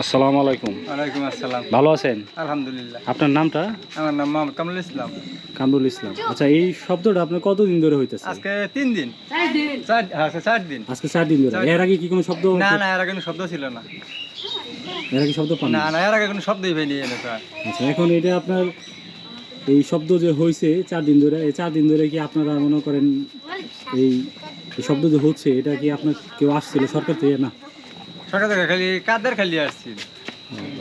আসসালামু আলাইকুম। ওয়ালাইকুম আসসালাম। ভালো আছেন? আলহামদুলিল্লাহ। আপনার নামটা? আমার নাম মোহাম্মদ কামরুল ইসলাম। কামরুল ইসলাম। আচ্ছা এই শব্দটা কত হ্যাঁ, দিন ধরে হইতাছে? আজকে 3 দিন। 4 দিন। 4 দিন। আজকে 4 দিন ধরে। এর আগে কি কোনো শব্দ না না এর আগে কোনো শব্দ ছিল না। এর আগে শব্দ পান না না এর আগে কোনো শব্দই হয়নি এটা আচ্ছা এখন এটা আপনার এই শব্দ যে হয়েছে চার দিন ধরে এই চার দিন ধরে কি আপনারা মনে করেন এই শব্দ যে হচ্ছে এটা কি আপনার কেউ আসছিল সরকার থেকে? না। সকাল থেকে খালি কাদের খালি আসছি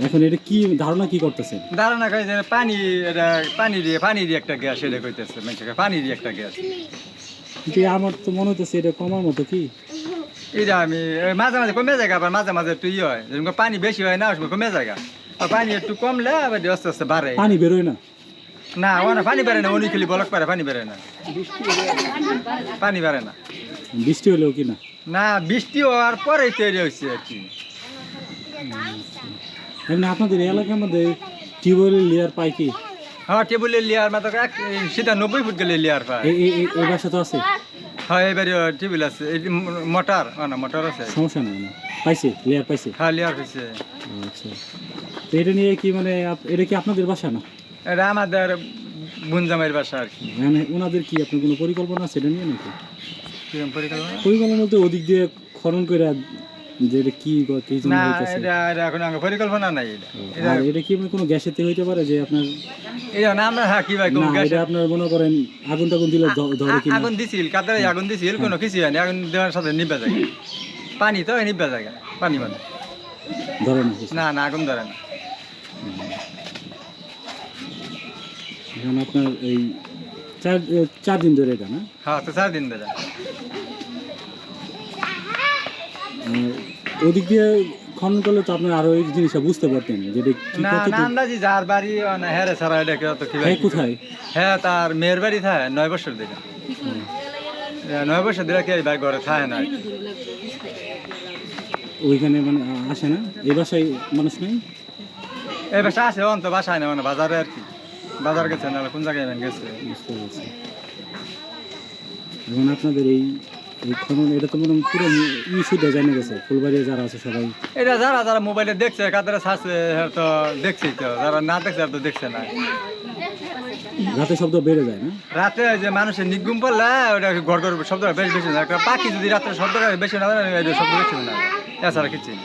এখন এটা কি ধারণা কি করতেছেন? দাঁড়ানা খাই যে পানি এটা পানি দিয়ে পানি দিয়ে একটা গ্যাস এটা কইতেছে মানুষকে পানি দিয়ে একটা গ্যাস। কিন্তু আমার তো মনে হচ্ছে এটা কমার মতো কি? এটা আমি মাঝে মাঝে কমে যায় আবার মাঝে মাঝে একটু ইয়ে হয়। যেরকম পানি বেশি হয় না কমে যায় আর পানি একটু কমলে আবার আস্তে আস্তে বাড়ে। পানি বেরোয় না। না ওখানে পানি বেড়ে না উনি খালি বলক পারে পানি বেড়ে না। পানি বেড়ে না। বৃষ্টি হলেও কি না? না বৃষ্টি হওয়ার পরেই তৈরি হয়েছে আর কি। এমনি আপনাদের এলাকার মধ্যে টিউবওয়েলের লেয়ার পায় কি? হ্যাঁ টেবিলের লেয়ার মাত্র এক সিধা নব্বই ফুট গেলে লেয়ার পায়। এই বাসা তো আছে? হ্যাঁ এবারে টেবিল আছে মোটর না মোটর আছে। সমস্যা নেই না। পাইছে লেয়ার পাইছে? হ্যাঁ লেয়ার হয়েছে আচ্ছা। এটা নিয়ে কি মানে এটা কি আপনাদের বাসা না? এটা আমাদের বুনজামাইয়ের বাসা আর কি। মানে ওনাদের কি আপনার কোনো পরিকল্পনা এটা নিয়ে নাকি? পরিকল্পনা? পরিকল্পনা বলতে ওদিক দিয়ে খনন করে যে এটা কি কি জন্য না এটা এখন আমার পরিকল্পনা নাই এটা। এটা আর এটা কি মানে কোনো গ্যাসের থেকে হইতে পারে যে আপনার এটা না আমরা হ্যাঁ কি ভাই কোন গ্যাস এটা আপনার মনে করেন আগুন টাগুন দিলে ধরে কি আগুন দিছিল কাতারে আগুন দিছিল কোনো কিছু হয়নি আগুন দেওয়ার সাথে নিবে যায়। পানি তো নিবে যায় পানি মানে ধরে না না না আগুন ধরে না। এখন আপনার এই চার চার দিন ধরে এটা না? হ্যাঁ তো চার দিন ধরে। ওদিক দিয়ে খনন করলে তো আপনার আরও এই জিনিসটা বুঝতে পারতেন যে এটা না না আন্দাজি যার বাড়ি না হ্যাঁ ছাড়া এটা কেউ তো কি ভাই কোথায়? হ্যাঁ তার মেয়ের বাড়ি থাকে নয় বছর দিকে। নয় বছর দিলে কে ভাই ঘরে থাকে না ওইখানে মানে আসে না? এই বাসায় মানুষ নেই? এই বাসা আছে অন্ত বাসায় না মানে বাজারে আর কি। বাজার গেছে না কোন জায়গায় গেছে? বুঝতে পারছি। এখন আপনাদের এই এই খনন এটা তো মনে পুরো ই শুদ্ধ জানে গেছে। ফুলবাড়ি যারা আছে সবাই। এটা যারা যারা মোবাইলে দেখছে কাতারে ছাড়ছে তো দেখছেই তো যারা না দেখছে আর তো দেখছে না। রাতে শব্দ বেড়ে যায় না? রাতে যে মানুষের নিগুম পড়লে ওটা ঘর ঘর শব্দ বেশি বেশি না। একটা পাখি যদি রাতে শব্দ বেশি না শব্দ বেশি না। এছাড়া কিছু না।